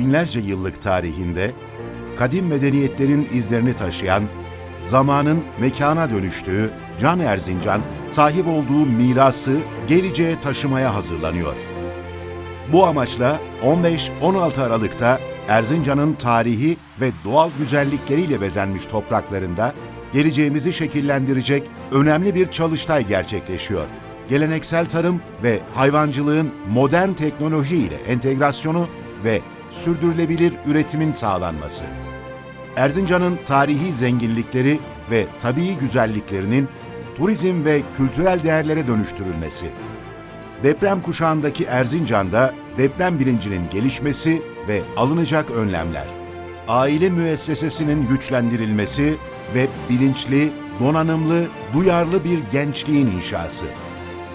binlerce yıllık tarihinde kadim medeniyetlerin izlerini taşıyan, zamanın mekana dönüştüğü Can Erzincan, sahip olduğu mirası geleceğe taşımaya hazırlanıyor. Bu amaçla 15-16 Aralık'ta Erzincan'ın tarihi ve doğal güzellikleriyle bezenmiş topraklarında geleceğimizi şekillendirecek önemli bir çalıştay gerçekleşiyor. Geleneksel tarım ve hayvancılığın modern teknoloji ile entegrasyonu ve sürdürülebilir üretimin sağlanması. Erzincan'ın tarihi zenginlikleri ve tabii güzelliklerinin turizm ve kültürel değerlere dönüştürülmesi. Deprem kuşağındaki Erzincan'da deprem bilincinin gelişmesi ve alınacak önlemler. Aile müessesesinin güçlendirilmesi ve bilinçli, donanımlı, duyarlı bir gençliğin inşası.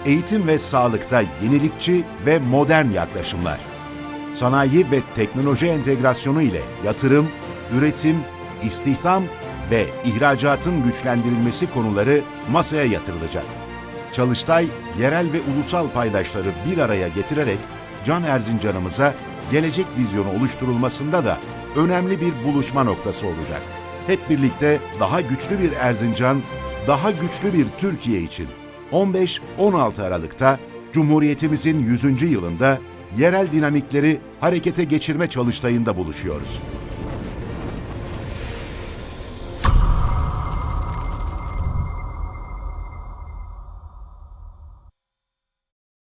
Eğitim ve sağlıkta yenilikçi ve modern yaklaşımlar. Sanayi ve teknoloji entegrasyonu ile yatırım, üretim, istihdam ve ihracatın güçlendirilmesi konuları masaya yatırılacak. Çalıştay, yerel ve ulusal paydaşları bir araya getirerek Can Erzincan'ımıza gelecek vizyonu oluşturulmasında da önemli bir buluşma noktası olacak. Hep birlikte daha güçlü bir Erzincan, daha güçlü bir Türkiye için 15-16 Aralık'ta Cumhuriyetimizin 100. yılında yerel dinamikleri harekete geçirme çalıştayında buluşuyoruz.